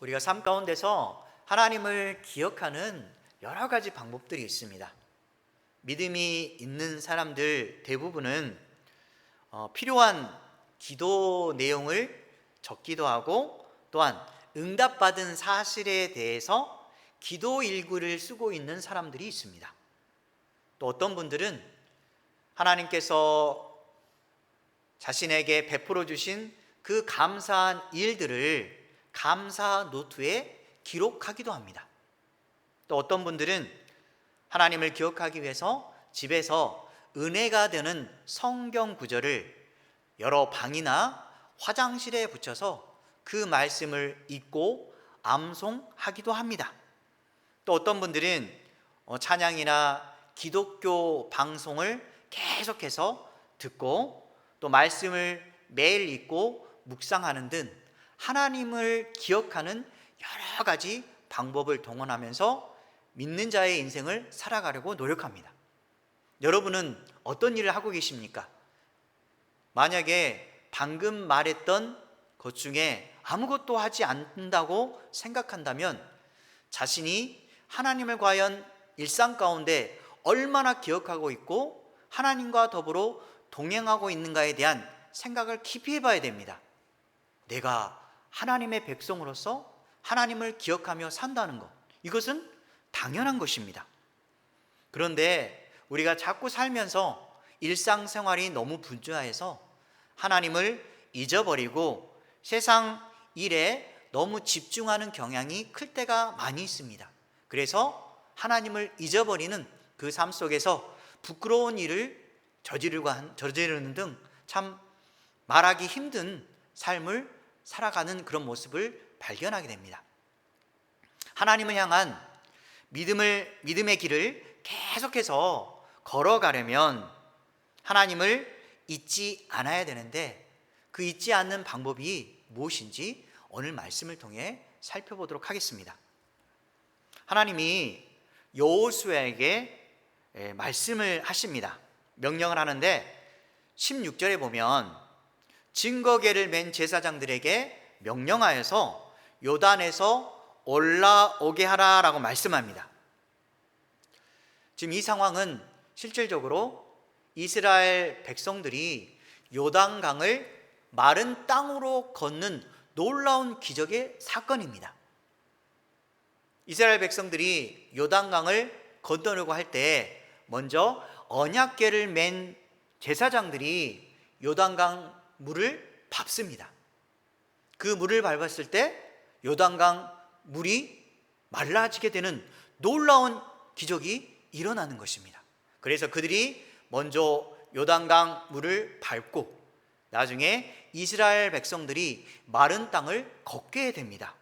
우리가 삶 가운데서 하나님을 기억하는 여러 가지 방법들이 있습니다. 믿음이 있는 사람들 대부분은 어, 필요한 기도 내용을 적기도 하고 또한 응답받은 사실에 대해서 기도 일구를 쓰고 있는 사람들이 있습니다. 또 어떤 분들은 하나님께서 자신에게 베풀어 주신 그 감사한 일들을 감사 노트에 기록하기도 합니다. 또 어떤 분들은 하나님을 기억하기 위해서 집에서 은혜가 되는 성경 구절을 여러 방이나 화장실에 붙여서 그 말씀을 읽고 암송하기도 합니다. 또 어떤 분들은 어, 찬양이나 기독교 방송을 계속해서 듣고 또 말씀을 매일 읽고 묵상하는 등 하나님을 기억하는 여러 가지 방법을 동원하면서 믿는 자의 인생을 살아가려고 노력합니다. 여러분은 어떤 일을 하고 계십니까? 만약에 방금 말했던 것 중에 아무것도 하지 않는다고 생각한다면 자신이 하나님을 과연 일상 가운데 얼마나 기억하고 있고 하나님과 더불어 동행하고 있는가에 대한 생각을 깊이 해봐야 됩니다. 내가 하나님의 백성으로서 하나님을 기억하며 산다는 것. 이것은 당연한 것입니다. 그런데 우리가 자꾸 살면서 일상생활이 너무 분주해서 하나님을 잊어버리고 세상 일에 너무 집중하는 경향이 클 때가 많이 있습니다. 그래서 하나님을 잊어버리는 그 삶 속에서 부끄러운 일을 저지르고 한- 저지르는 등 참 말하기 힘든 삶을 살아가는 그런 모습을 발견하게 됩니다. 하나님을 향한 믿음을 믿음의 길을 계속해서 걸어가려면 하나님을 잊지 않아야 되는데 그 잊지 않는 방법이 무엇인지 오늘 말씀을 통해 살펴보도록 하겠습니다. 하나님이 여호수아에게 예, 말씀을 하십니다. 명령을 하는데 16절에 보면 증거계를 맨 제사장들에게 명령하여서 요단에서 올라오게 하라라고 말씀합니다. 지금 이 상황은 실질적으로 이스라엘 백성들이 요단강을 마른 땅으로 걷는 놀라운 기적의 사건입니다. 이스라엘 백성들이 요단강을 건너려고 할 때 먼저 언약궤를 맨 제사장들이 요단강 물을 밟습니다. 그 물을 밟았을 때 요단강 물이 말라지게 되는 놀라운 기적이 일어나는 것입니다. 그래서 그들이 먼저 요단강 물을 밟고 나중에 이스라엘 백성들이 마른 땅을 걷게 됩니다.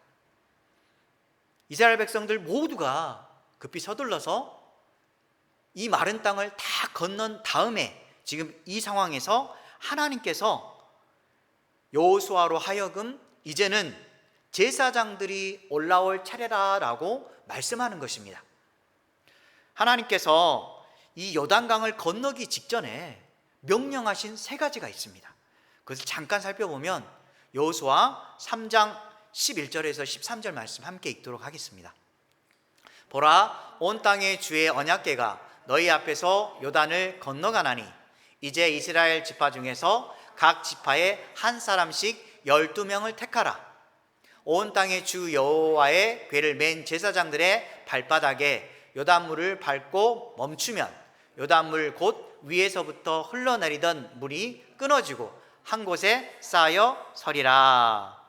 이스라엘 백성들 모두가 급히 서둘러서 이 마른 땅을 다 건넌 다음에 지금 이 상황에서 하나님께서 여호수아로 하여금 이제는 제사장들이 올라올 차례다라고 말씀하는 것입니다. 하나님께서 이 요단강을 건너기 직전에 명령하신 세 가지가 있습니다. 그것을 잠깐 살펴보면 여호수아 3장 11절에서 13절 말씀 함께 읽도록 하겠습니다. 보라 온 땅의 주의 언약궤가 너희 앞에서 요단을 건너가나니 이제 이스라엘 지파 중에서 각 지파에 한 사람씩 열두 명을 택하라. 온 땅의 주 여호와의 궤를 맨 제사장들의 발바닥에 요단물을 밟고 멈추면 요단물 곧 위에서부터 흘러내리던 물이 끊어지고 한 곳에 쌓여 서리라.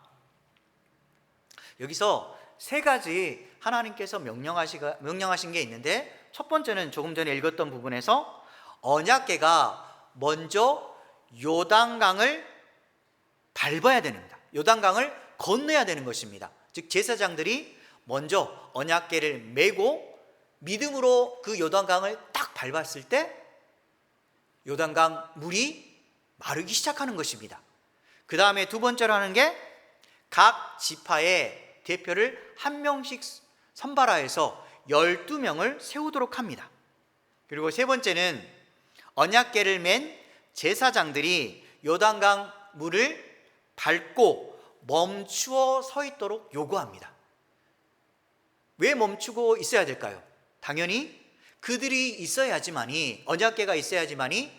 여기서 세 가지 하나님께서 명령하시가, 명령하신 게 있는데 첫 번째는 조금 전에 읽었던 부분에서 언약계가 먼저 요단강을 밟아야 됩니다. 요단강을 건너야 되는 것입니다. 즉 제사장들이 먼저 언약계를 메고 믿음으로 그 요단강을 딱 밟았을 때 요단강 물이 마르기 시작하는 것입니다. 그 다음에 두 번째로 하는 게 각 지파의 대표를 한 명씩 선발하여서 12명을 세우도록 합니다. 그리고 세 번째는 언약계를 맨 제사장들이 요단강 물을 밟고 멈추어 서 있도록 요구합니다. 왜 멈추고 있어야 될까요? 당연히 그들이 있어야지만이 언약계가 있어야지만이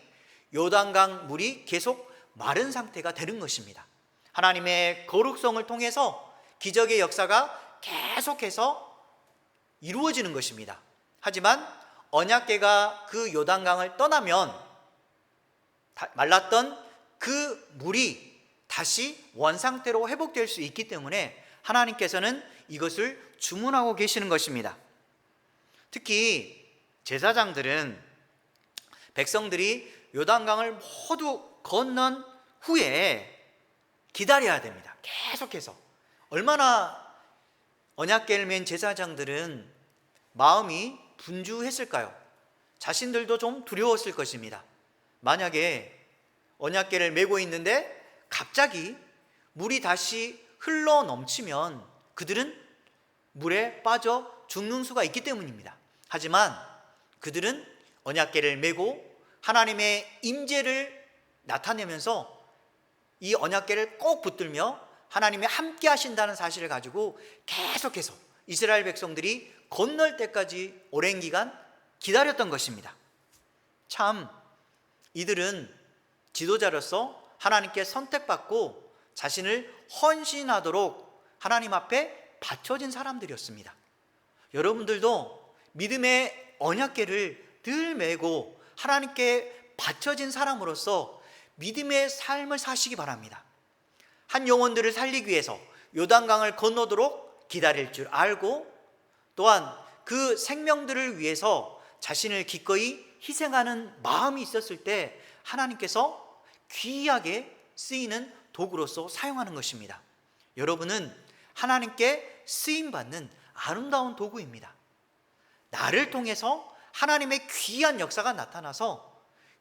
요단강 물이 계속 마른 상태가 되는 것입니다. 하나님의 거룩성을 통해서 기적의 역사가 계속해서 이루어지는 것입니다. 하지만 언약계가 그 요단강을 떠나면 다- 말랐던 그 물이 다시 원상태로 회복될 수 있기 때문에 하나님께서는 이것을 주문하고 계시는 것입니다. 특히 제사장들은 백성들이 요단강을 모두 건넌 후에 기다려야 됩니다. 계속해서 얼마나 언약계를 맨 제사장들은 마음이 분주했을까요? 자신들도 좀 두려웠을 것입니다. 만약에 언약계를 메고 있는데 갑자기 물이 다시 흘러 넘치면 그들은 물에 빠져 죽는 수가 있기 때문입니다. 하지만 그들은 언약계를 메고 하나님의 임재를 나타내면서 이 언약계를 꼭 붙들며 하나님이 함께 하신다는 사실을 가지고 계속해서 이스라엘 백성들이 건널 때까지 오랜 기간 기다렸던 것입니다. 참 이들은 지도자로서 하나님께 선택받고 자신을 헌신하도록 하나님 앞에 바쳐진 사람들이었습니다. 여러분들도 믿음의 언약계를 늘 메고 하나님께 바쳐진 사람으로서 믿음의 삶을 사시기 바랍니다. 한 영혼들을 살리기 위해서 요단강을 건너도록 기다릴 줄 알고 또한 그 생명들을 위해서 자신을 기꺼이 희생하는 마음이 있었을 때 하나님께서 귀하게 쓰이는 도구로서 사용하는 것입니다. 여러분은 하나님께 쓰임 받는 아름다운 도구입니다. 나를 통해서 하나님의 귀한 역사가 나타나서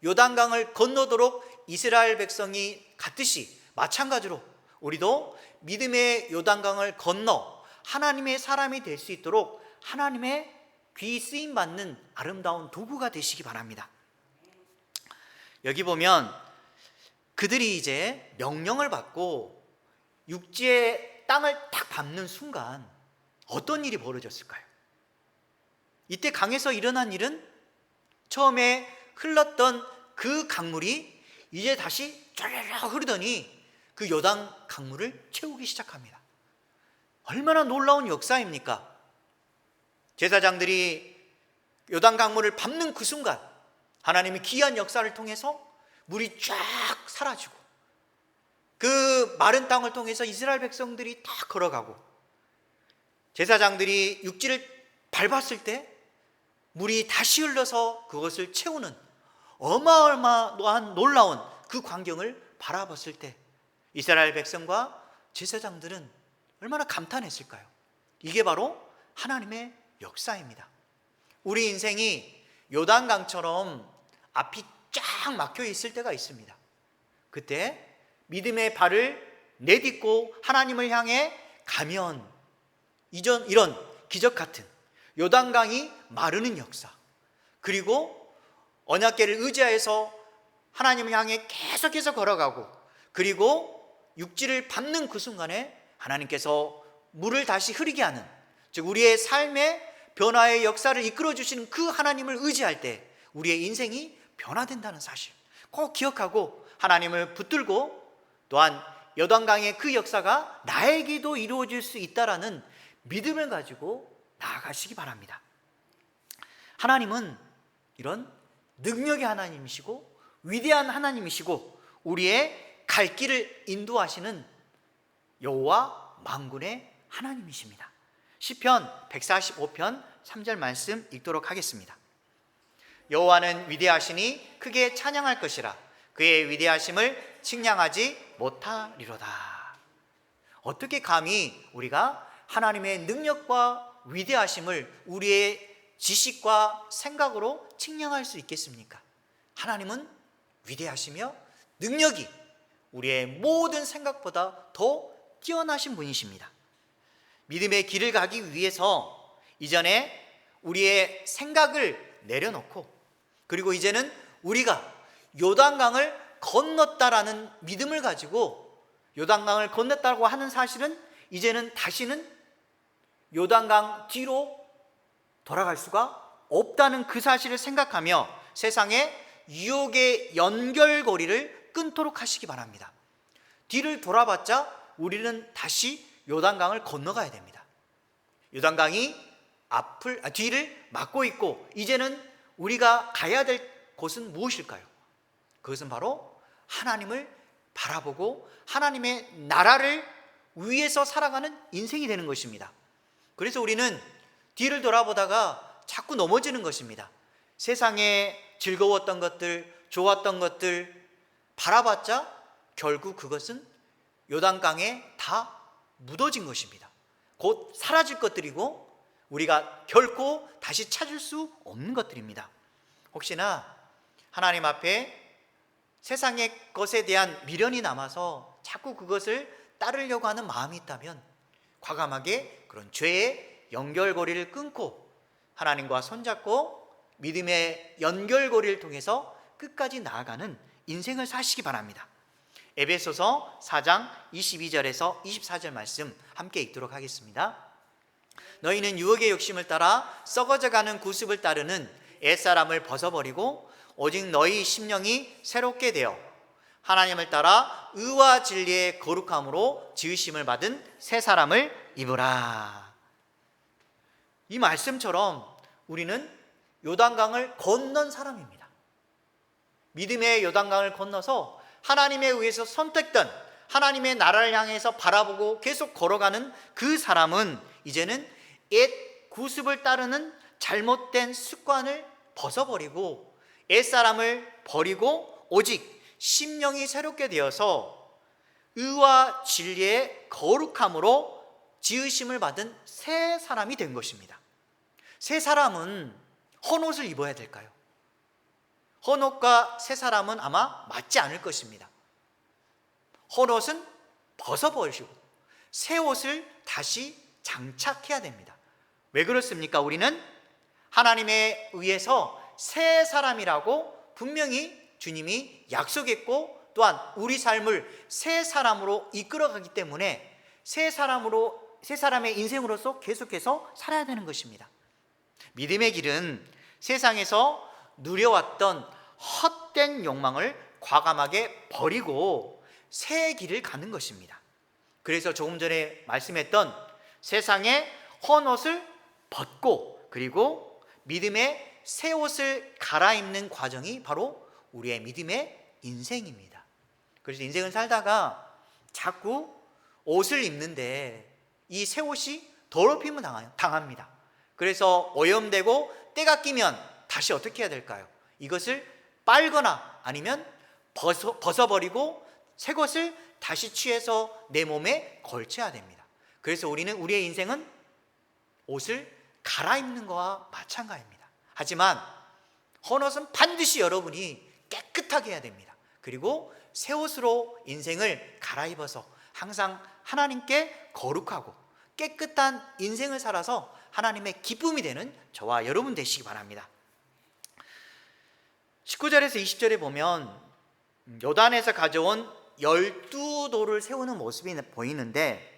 요단강을 건너도록 이스라엘 백성이 갔듯이 마찬가지로 우리도 믿음의 요단강을 건너 하나님의 사람이 될 수 있도록 하나님의 귀 쓰임 받는 아름다운 도구가 되시기 바랍니다. 여기 보면 그들이 이제 명령을 받고 육지의 땅을 딱 밟는 순간 어떤 일이 벌어졌을까요? 이때 강에서 일어난 일은 처음에 흘렀던 그 강물이 이제 다시 쫙 흐르더니 그 요단 강물을 채우기 시작합니다. 얼마나 놀라운 역사입니까? 제사장들이 요단 강물을 밟는 그 순간 하나님의 귀한 역사를 통해서 물이 쫙 사라지고 그 마른 땅을 통해서 이스라엘 백성들이 다 걸어가고 제사장들이 육지를 밟았을 때 물이 다시 흘러서 그것을 채우는 어마어마한 놀라운 그 광경을 바라봤을 때 이스라엘 백성과 제사장들은 얼마나 감탄했을까요? 이게 바로 하나님의 역사입니다. 우리 인생이 요단강처럼 앞이 쫙 막혀 있을 때가 있습니다. 그때 믿음의 발을 내딛고 하나님을 향해 가면 이전 이런 기적 같은 요단강이 마르는 역사 그리고 언약계를 의지하여서 하나님을 향해 계속해서 걸어가고 그리고 육지를 밟는 그 순간에 하나님께서 물을 다시 흐르게 하는 즉 우리의 삶의 변화의 역사를 이끌어 주시는 그 하나님을 의지할 때 우리의 인생이 변화된다는 사실 꼭 기억하고 하나님을 붙들고 또한 여단강의 그 역사가 나에게도 이루어질 수 있다라는 믿음을 가지고 나아가시기 바랍니다. 하나님은 이런 능력의 하나님이시고 위대한 하나님이시고 우리의 갈 길을 인도하시는 여호와 만군의 하나님이십니다. 시편 145편 3절 말씀 읽도록 하겠습니다. 여호와는 위대하시니 크게 찬양할 것이라 그의 위대하심을 측량하지 못하리로다. 어떻게 감히 우리가 하나님의 능력과 위대하심을 우리의 지식과 생각으로 측량할 수 있겠습니까? 하나님은 위대하시며 능력이 우리의 모든 생각보다 더 뛰어나신 분이십니다. 믿음의 길을 가기 위해서 이전에 우리의 생각을 내려놓고 그리고 이제는 우리가 요단강을 건넜다라는 믿음을 가지고 요단강을 건넜다고 하는 사실은 이제는 다시는 요단강 뒤로 돌아갈 수가 없다는 그 사실을 생각하며 세상의 유혹의 연결고리를 끊도록 하시기 바랍니다. 뒤를 돌아봤자 우리는 다시 요단강을 건너가야 됩니다. 요단강이 앞을 아, 뒤를 막고 있고 이제는 우리가 가야 될 곳은 무엇일까요? 그것은 바로 하나님을 바라보고 하나님의 나라를 위해서 살아가는 인생이 되는 것입니다. 그래서 우리는 뒤를 돌아보다가 자꾸 넘어지는 것입니다. 세상에 즐거웠던 것들, 좋았던 것들 바라봤자 결국 그것은 요단강에 다 묻어진 것입니다. 곧 사라질 것들이고 우리가 결코 다시 찾을 수 없는 것들입니다. 혹시나 하나님 앞에 세상의 것에 대한 미련이 남아서 자꾸 그것을 따르려고 하는 마음이 있다면 과감하게 그런 죄의 연결고리를 끊고 하나님과 손잡고 믿음의 연결고리를 통해서 끝까지 나아가는 인생을 사시기 바랍니다. 에베소서 4장 22절에서 24절 말씀 함께 읽도록 하겠습니다. 너희는 유혹의 욕심을 따라 썩어져 가는 구습을 따르는 옛사람을 벗어버리고 오직 너희 심령이 새롭게 되어 하나님을 따라 의와 진리의 거룩함으로 지으심을 받은 새 사람을 입으라. 이 말씀처럼 우리는 요단강을 건넌 사람입니다. 믿음의 요단강을 건너서 하나님에 의해서 선택된 하나님의 나라를 향해서 바라보고 계속 걸어가는 그 사람은 이제는 옛 구습을 따르는 잘못된 습관을 벗어버리고 옛 사람을 버리고 오직 심령이 새롭게 되어서 의와 진리의 거룩함으로 지으심을 받은 새 사람이 된 것입니다. 새 사람은 헌옷을 입어야 될까요? 헌옷과 새 사람은 아마 맞지 않을 것입니다. 헌옷은 벗어버리시고 새 옷을 다시 장착해야 됩니다. 왜 그렇습니까? 우리는 하나님에 의해서 새 사람이라고 분명히 주님이 약속했고 또한 우리 삶을 새 사람으로 이끌어가기 때문에 새 사람으로 새 사람의 인생으로서 계속해서 살아야 되는 것입니다. 믿음의 길은 세상에서 누려왔던 헛된 욕망을 과감하게 버리고 새 길을 가는 것입니다. 그래서 조금 전에 말씀했던 세상의 헌옷을 벗고 그리고 믿음의 새 옷을 갈아입는 과정이 바로 우리의 믿음의 인생입니다. 그래서 인생을 살다가 자꾸 옷을 입는데 이 새 옷이 더럽힘을 당합니다. 그래서 오염되고 때가 끼면 다시 어떻게 해야 될까요? 이것을 빨거나 아니면 벗어, 벗어버리고 새 것을 다시 취해서 내 몸에 걸쳐야 됩니다. 그래서 우리는 우리의 인생은 옷을 갈아입는 것과 마찬가지입니다. 하지만 헌옷은 반드시 여러분이 깨끗하게 해야 됩니다. 그리고 새 옷으로 인생을 갈아입어서 항상 하나님께 거룩하고 깨끗한 인생을 살아서 하나님의 기쁨이 되는 저와 여러분 되시기 바랍니다. 19절에서 20절에 보면 요단에서 가져온 열두 돌을 세우는 모습이 보이는데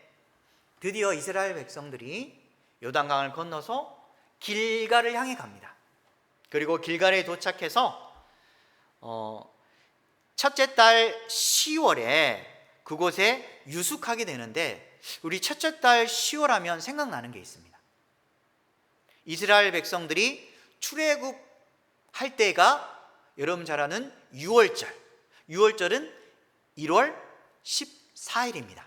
드디어 이스라엘 백성들이 요단강을 건너서 길가를 향해 갑니다. 그리고 길가에 도착해서 어, 첫째 달 10월에 그곳에 유숙하게 되는데 우리 첫째 달 10월 하면 생각나는 게 있습니다. 이스라엘 백성들이 출애굽 할 때가 여러분 잘 아는 6월절. 6월절은 1월 14일입니다.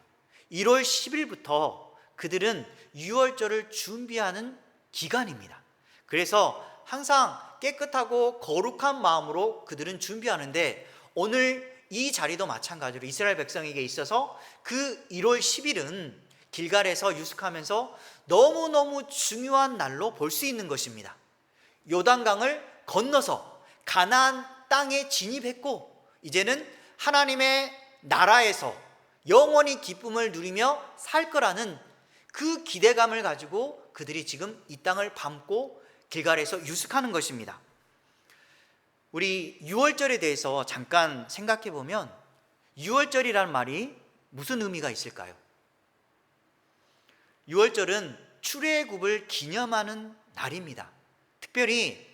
1월 10일부터 그들은 6월절을 준비하는 기간입니다. 그래서 항상 깨끗하고 거룩한 마음으로 그들은 준비하는데 오늘 이 자리도 마찬가지로 이스라엘 백성에게 있어서 그 1월 10일은 길갈에서 유숙하면서 너무너무 중요한 날로 볼 수 있는 것입니다. 요단강을 건너서 가나안 땅에 진입했고 이제는 하나님의 나라에서 영원히 기쁨을 누리며 살 거라는 그 기대감을 가지고 그들이 지금 이 땅을 밟고 길갈에서 유숙하는 것입니다. 우리 6월절에 대해서 잠깐 생각해 보면 6월절이라는 말이 무슨 의미가 있을까요? 6월절은 출애굽을 기념하는 날입니다. 특별히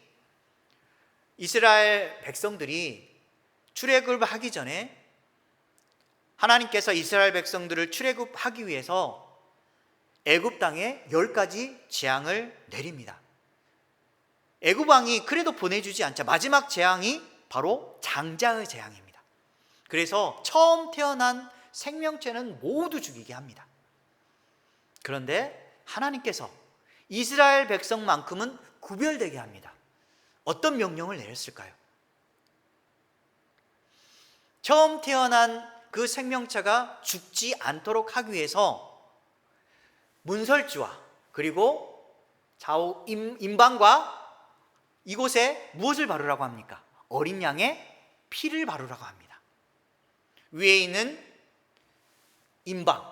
이스라엘 백성들이 출애굽을 하기 전에 하나님께서 이스라엘 백성들을 출애굽하기 위해서 애굽 땅에 열 가지 재앙을 내립니다. 애굽 왕이 그래도 보내주지 않자 마지막 재앙이 바로 장자의 재앙입니다. 그래서 처음 태어난 생명체는 모두 죽이게 합니다. 그런데 하나님께서 이스라엘 백성만큼은 구별되게 합니다. 어떤 명령을 내렸을까요? 처음 태어난 그 생명체가 죽지 않도록 하기 위해서 문설주와 그리고 좌우 임, 임방과 이곳에 무엇을 바르라고 합니까? 어린 양의 피를 바르라고 합니다. 위에 있는 임방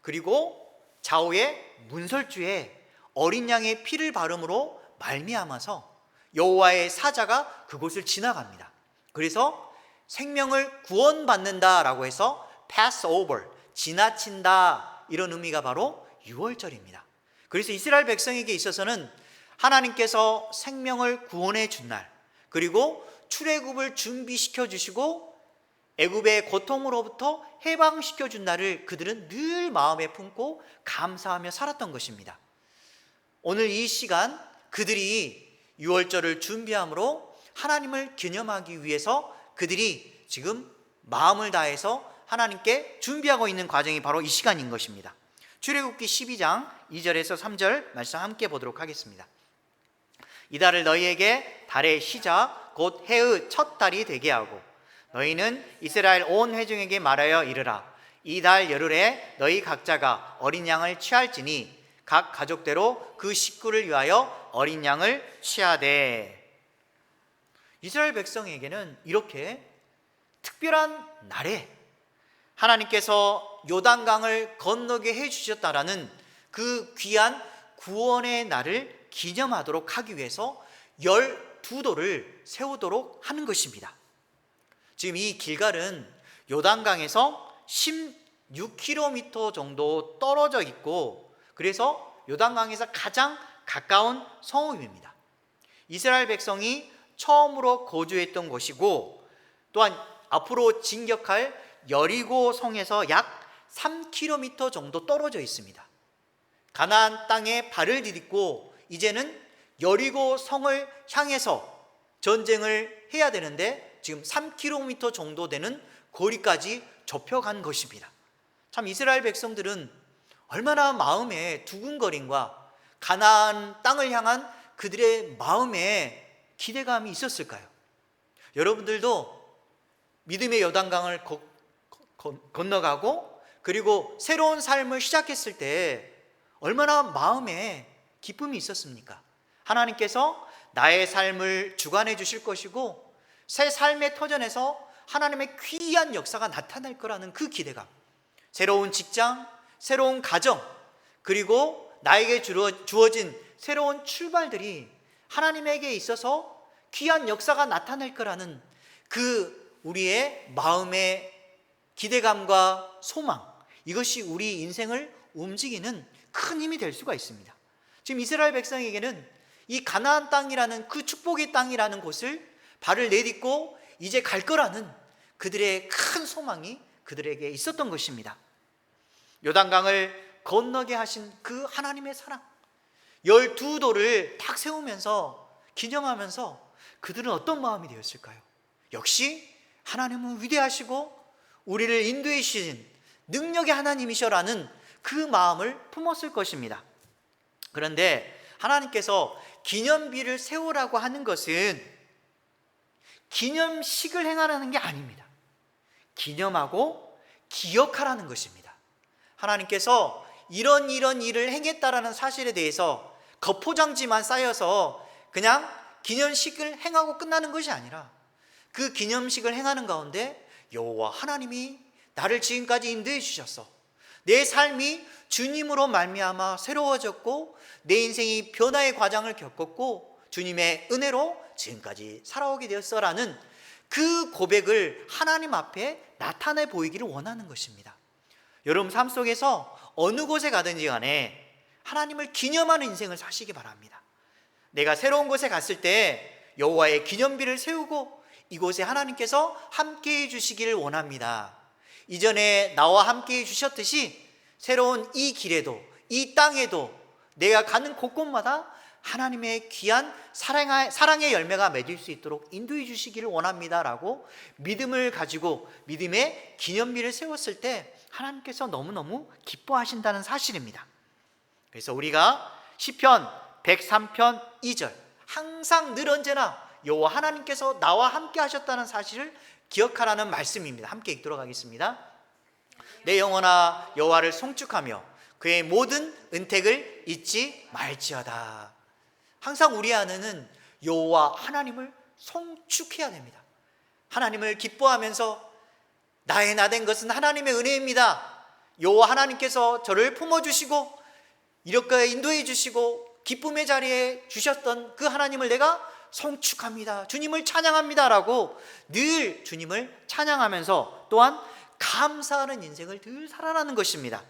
그리고 좌우의 문설주에 어린 양의 피를 바름으로 말미암아서 여호와의 사자가 그곳을 지나갑니다. 그래서 생명을 구원받는다라고 해서 pass over 지나친다 이런 의미가 바로 유월절입니다. 그래서 이스라엘 백성에게 있어서는 하나님께서 생명을 구원해 준 날, 그리고 출애굽을 준비시켜 주시고 애굽의 고통으로부터 해방시켜 준 날을 그들은 늘 마음에 품고 감사하며 살았던 것입니다. 오늘 이 시간 그들이 유월절을 준비함으로 하나님을 기념하기 위해서 그들이 지금 마음을 다해서 하나님께 준비하고 있는 과정이 바로 이 시간인 것입니다. 출애굽기 12장 2절에서 3절 말씀 함께 보도록 하겠습니다. 이달을 너희에게 달의 시작 곧 해의 첫 달이 되게 하고 너희는 이스라엘 온 회중에게 말하여 이르라 이 달 열흘에 너희 각자가 어린 양을 취할지니 각 가족대로 그 식구를 위하여 어린 양을 취하되 이스라엘 백성에게는 이렇게 특별한 날에 하나님께서 요단강을 건너게 해 주셨다라는 그 귀한 구원의 날을 기념하도록 하기 위해서 열두 돌을 세우도록 하는 것입니다. 지금 이 길갈은 요단강에서 16km 정도 떨어져 있고 그래서 요단강에서 가장 가까운 성읍입니다. 이스라엘 백성이 처음으로 거주했던 곳이고 또한 앞으로 진격할 여리고 성에서 약 3km 정도 떨어져 있습니다. 가나안 땅에 발을 디딛고 이제는 여리고 성을 향해서 전쟁을 해야 되는데 지금 3km 정도 되는 거리까지 좁혀간 것입니다. 참 이스라엘 백성들은 얼마나 마음에 두근거림과 가나안 땅을 향한 그들의 마음에 기대감이 있었을까요? 여러분들도 믿음의 여단강을 건너가고 그리고 새로운 삶을 시작했을 때 얼마나 마음에 기쁨이 있었습니까? 하나님께서 나의 삶을 주관해 주실 것이고 새 삶의 터전에서 하나님의 귀한 역사가 나타날 거라는 그 기대감. 새로운 직장, 새로운 가정, 그리고 나에게 주어진 새로운 출발들이 하나님에게 있어서 귀한 역사가 나타날 거라는 그 우리의 마음의 기대감과 소망, 이것이 우리 인생을 움직이는 큰 힘이 될 수가 있습니다. 지금 이스라엘 백성에게는 이 가나안 땅이라는 그 축복의 땅이라는 곳을 발을 내딛고 이제 갈 거라는 그들의 큰 소망이 그들에게 있었던 것입니다. 요단강을 건너게 하신 그 하나님의 사랑. 열두 돌을 딱 세우면서 기념하면서 그들은 어떤 마음이 되었을까요? 역시 하나님은 위대하시고 우리를 인도해 주신 능력의 하나님이셔라는 그 마음을 품었을 것입니다. 그런데 하나님께서 기념비를 세우라고 하는 것은 기념식을 행하라는 게 아닙니다. 기념하고 기억하라는 것입니다. 하나님께서 이런 이런 일을 행했다라는 사실에 대해서 겉포장지만 쌓여서 그냥 기념식을 행하고 끝나는 것이 아니라 그 기념식을 행하는 가운데 여호와 하나님이 나를 지금까지 인도해 주셨어. 내 삶이 주님으로 말미암아 새로워졌고 내 인생이 변화의 과정을 겪었고 주님의 은혜로 지금까지 살아오게 되었어라는 그 고백을 하나님 앞에 나타내 보이기를 원하는 것입니다. 여러분 삶 속에서 어느 곳에 가든지 간에 하나님을 기념하는 인생을 사시기 바랍니다. 내가 새로운 곳에 갔을 때 여호와의 기념비를 세우고 이곳에 하나님께서 함께 해 주시기를 원합니다. 이전에 나와 함께 해 주셨듯이 새로운 이 길에도 이 땅에도 내가 가는 곳곳마다 하나님의 귀한 사랑의, 열매가 맺을 수 있도록 인도해 주시기를 원합니다라고 믿음을 가지고 믿음의 기념비를 세웠을 때 하나님께서 너무너무 기뻐하신다는 사실입니다. 그래서 우리가 시편 103편 2절 항상 늘 언제나 여호와 하나님께서 나와 함께 하셨다는 사실을 기억하라는 말씀입니다. 함께 읽도록 하겠습니다. 내 영혼아 여호와를 송축하며 그의 모든 은택을 잊지 말지어다. 항상 우리 안에는 여호와 하나님을 송축해야 됩니다. 하나님을 기뻐하면서 나의 나 된 것은 하나님의 은혜입니다. 여호와 하나님께서 저를 품어 주시고 이렇게 인도해 주시고 기쁨의 자리에 주셨던 그 하나님을 내가 송축합니다. 주님을 찬양합니다라고 늘 주님을 찬양하면서 또한 감사하는 인생을 늘 살아가는 것입니다.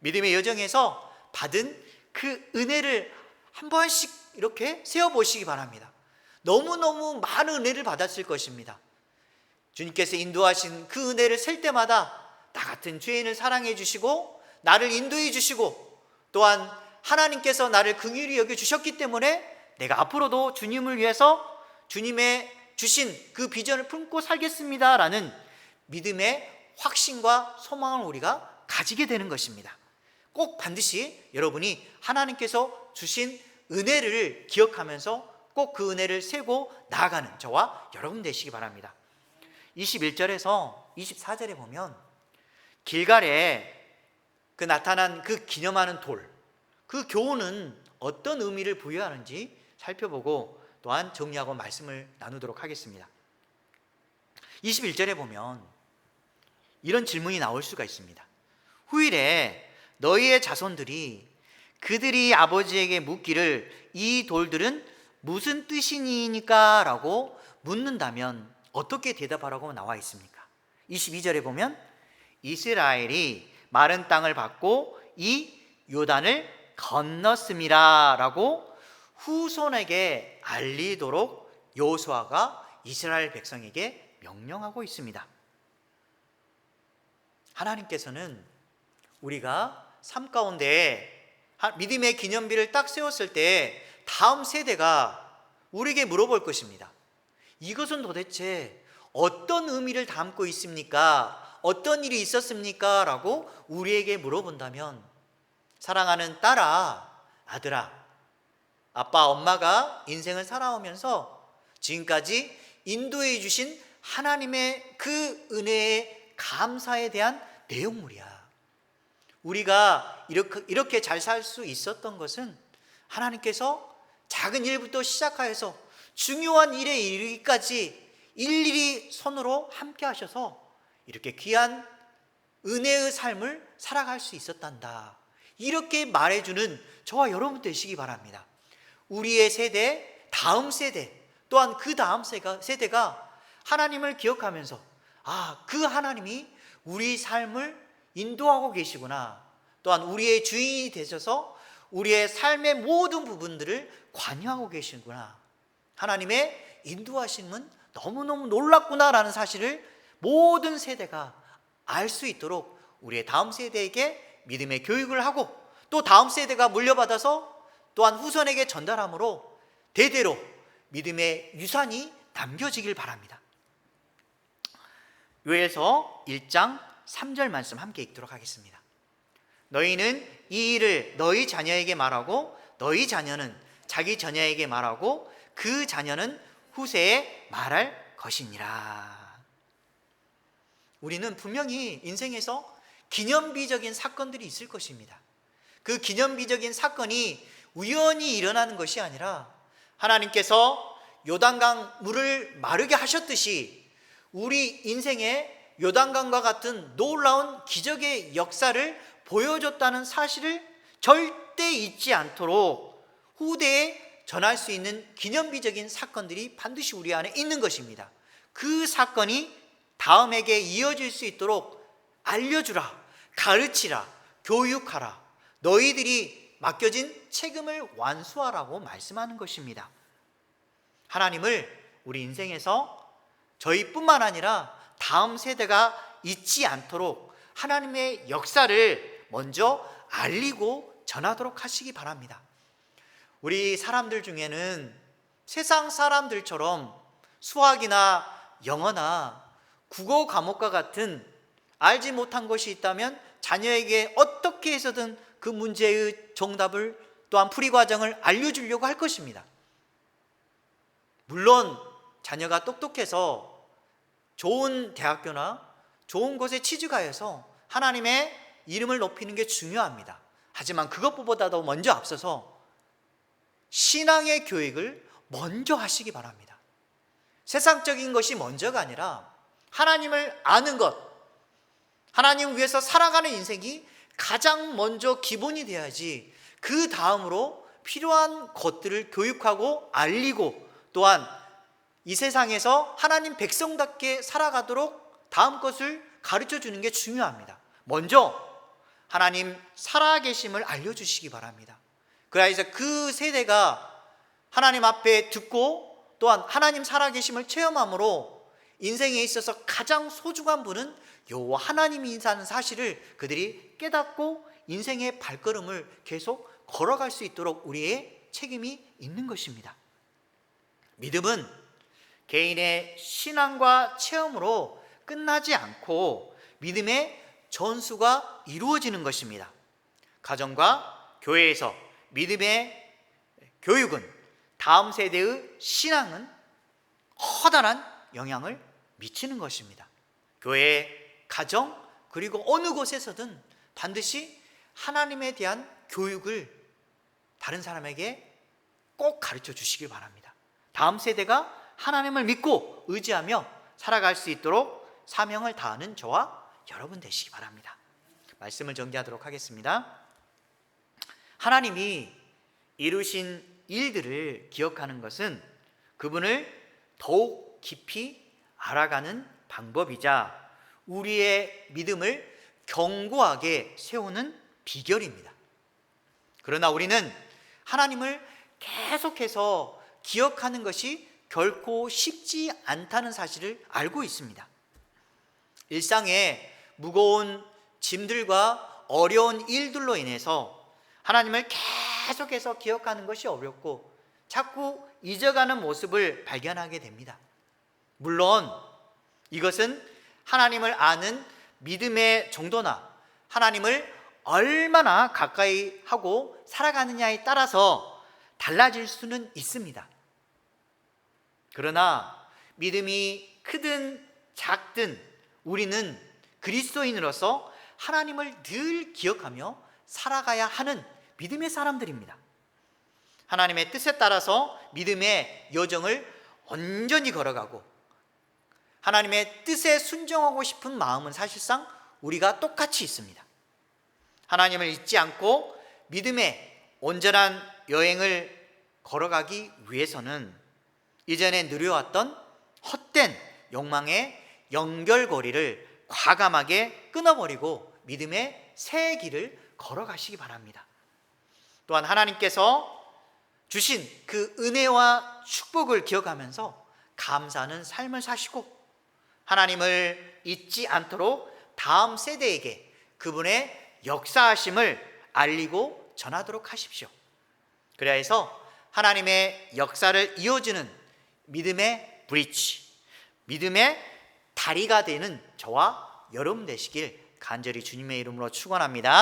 믿음의 여정에서 받은 그 은혜를 한 번씩 이렇게 세어 보시기 바랍니다. 너무너무 많은 은혜를 받았을 것입니다. 주님께서 인도하신 그 은혜를 셀 때마다 나 같은 죄인을 사랑해 주시고 나를 인도해 주시고 또한 하나님께서 나를 긍휼히 여겨 주셨기 때문에 내가 앞으로도 주님을 위해서 주님의 주신 그 비전을 품고 살겠습니다라는 믿음의 확신과 소망을 우리가 가지게 되는 것입니다. 꼭 반드시 여러분이 하나님께서 주신 은혜를 기억하면서 꼭 그 은혜를 세고 나아가는 저와 여러분 되시기 바랍니다. 21절에서 24절에 보면 길갈에 그 나타난 그 기념하는 돌, 그 교훈은 어떤 의미를 부여하는지 살펴보고 또한 정리하고 말씀을 나누도록 하겠습니다. 21절에 보면 이런 질문이 나올 수가 있습니다. 후일에 너희의 자손들이 그들이 아버지에게 묻기를 이 돌들은 무슨 뜻이니까? 라고 묻는다면 어떻게 대답하라고 나와 있습니까? 22절에 보면 이스라엘이 마른 땅을 받고 이 요단을 건넜습니다. 라고 후손에게 알리도록 요수아가 이스라엘 백성에게 명령하고 있습니다. 하나님께서는 우리가 삶 가운데 믿음의 기념비를 딱 세웠을 때 다음 세대가 우리에게 물어볼 것입니다. 이것은 도대체 어떤 의미를 담고 있습니까? 어떤 일이 있었습니까? 라고 우리에게 물어본다면 사랑하는 딸아, 아들아, 아빠, 엄마가 인생을 살아오면서 지금까지 인도해 주신 하나님의 그 은혜의 감사에 대한 내용물이야. 우리가 이렇게, 이렇게 잘 살 수 있었던 것은 하나님께서 작은 일부터 시작하여서 중요한 일에 이르기까지 일일이 손으로 함께 하셔서 이렇게 귀한 은혜의 삶을 살아갈 수 있었단다. 이렇게 말해주는 저와 여러분 되시기 바랍니다. 우리의 세대, 다음 세대, 또한 그 다음 세대가 하나님을 기억하면서 아, 그 하나님이 우리 삶을 인도하고 계시구나. 또한 우리의 주인이 되셔서 우리의 삶의 모든 부분들을 관여하고 계시구나. 하나님의 인도하심은 너무너무 놀랍구나라는 사실을 모든 세대가 알 수 있도록 우리의 다음 세대에게 믿음의 교육을 하고 또 다음 세대가 물려받아서 또한 후손에게 전달함으로 대대로 믿음의 유산이 남겨지길 바랍니다. 요에서 1장 3절 말씀 함께 읽도록 하겠습니다. 너희는 이 일을 너희 자녀에게 말하고 너희 자녀는 자기 자녀에게 말하고 그 자녀는 후세에 말할 것이니라. 우리는 분명히 인생에서 기념비적인 사건들이 있을 것입니다. 그 기념비적인 사건이 우연히 일어나는 것이 아니라 하나님께서 요단강 물을 마르게 하셨듯이 우리 인생에 요단강과 같은 놀라운 기적의 역사를 보여줬다는 사실을 절대 잊지 않도록 후대에 전할 수 있는 기념비적인 사건들이 반드시 우리 안에 있는 것입니다. 그 사건이 다음에게 이어질 수 있도록 알려주라, 가르치라, 교육하라. 너희들이 맡겨진 책임을 완수하라고 말씀하는 것입니다. 하나님을 우리 인생에서 저희뿐만 아니라 다음 세대가 잊지 않도록 하나님의 역사를 먼저 알리고 전하도록 하시기 바랍니다. 우리 사람들 중에는 세상 사람들처럼 수학이나 영어나 국어 과목과 같은 알지 못한 것이 있다면 자녀에게 어떻게 해서든 그 문제의 정답을 또한 풀이 과정을 알려주려고 할 것입니다. 물론 자녀가 똑똑해서 좋은 대학교나 좋은 곳에 취직하여서 하나님의 이름을 높이는 게 중요합니다. 하지만 그것보다도 먼저 앞서서 신앙의 교육을 먼저 하시기 바랍니다. 세상적인 것이 먼저가 아니라 하나님을 아는 것, 하나님 위해서 살아가는 인생이 가장 먼저 기본이 돼야지 그 다음으로 필요한 것들을 교육하고 알리고 또한 이 세상에서 하나님 백성답게 살아가도록 다음 것을 가르쳐 주는 게 중요합니다. 먼저 하나님 살아계심을 알려주시기 바랍니다. 그래서 그 세대가 하나님 앞에 듣고 또한 하나님 살아계심을 체험함으로 인생에 있어서 가장 소중한 분은 여호와 하나님이라는 사실을 그들이 깨닫고 인생의 발걸음을 계속 걸어갈 수 있도록 우리의 책임이 있는 것입니다. 믿음은 개인의 신앙과 체험으로 끝나지 않고 믿음의 전수가 이루어지는 것입니다. 가정과 교회에서 믿음의 교육은 다음 세대의 신앙은 커다란 영향을 미치는 것입니다. 교회, 가정, 그리고 어느 곳에서든 반드시 하나님에 대한 교육을 다른 사람에게 꼭 가르쳐 주시길 바랍니다. 다음 세대가 하나님을 믿고 의지하며 살아갈 수 있도록 사명을 다하는 저와 여러분 되시기 바랍니다. 말씀을 정리하도록 하겠습니다. 하나님이 이루신 일들을 기억하는 것은 그분을 더욱 깊이 알아가는 방법이자 우리의 믿음을 견고하게 세우는 비결입니다. 그러나 우리는 하나님을 계속해서 기억하는 것이 결코 쉽지 않다는 사실을 알고 있습니다. 일상의 무거운 짐들과 어려운 일들로 인해서 하나님을 계속해서 기억하는 것이 어렵고 자꾸 잊어가는 모습을 발견하게 됩니다. 물론 이것은 하나님을 아는 믿음의 정도나 하나님을 얼마나 가까이 하고 살아가느냐에 따라서 달라질 수는 있습니다. 그러나 믿음이 크든 작든 우리는 그리스도인으로서 하나님을 늘 기억하며 살아가야 하는 믿음의 사람들입니다. 하나님의 뜻에 따라서 믿음의 여정을 온전히 걸어가고 하나님의 뜻에 순종하고 싶은 마음은 사실상 우리가 똑같이 있습니다. 하나님을 잊지 않고 믿음의 온전한 여행을 걸어가기 위해서는 이전에 누려왔던 헛된 욕망의 연결고리를 과감하게 끊어버리고 믿음의 새 길을 걸어가시기 바랍니다. 또한 하나님께서 주신 그 은혜와 축복을 기억하면서 감사하는 삶을 사시고 하나님을 잊지 않도록 다음 세대에게 그분의 역사하심을 알리고 전하도록 하십시오. 그래야 해서 하나님의 역사를 이어주는 믿음의 브리치, 믿음의 다리가 되는 저와 여러분 되시길 간절히 주님의 이름으로 축원합니다.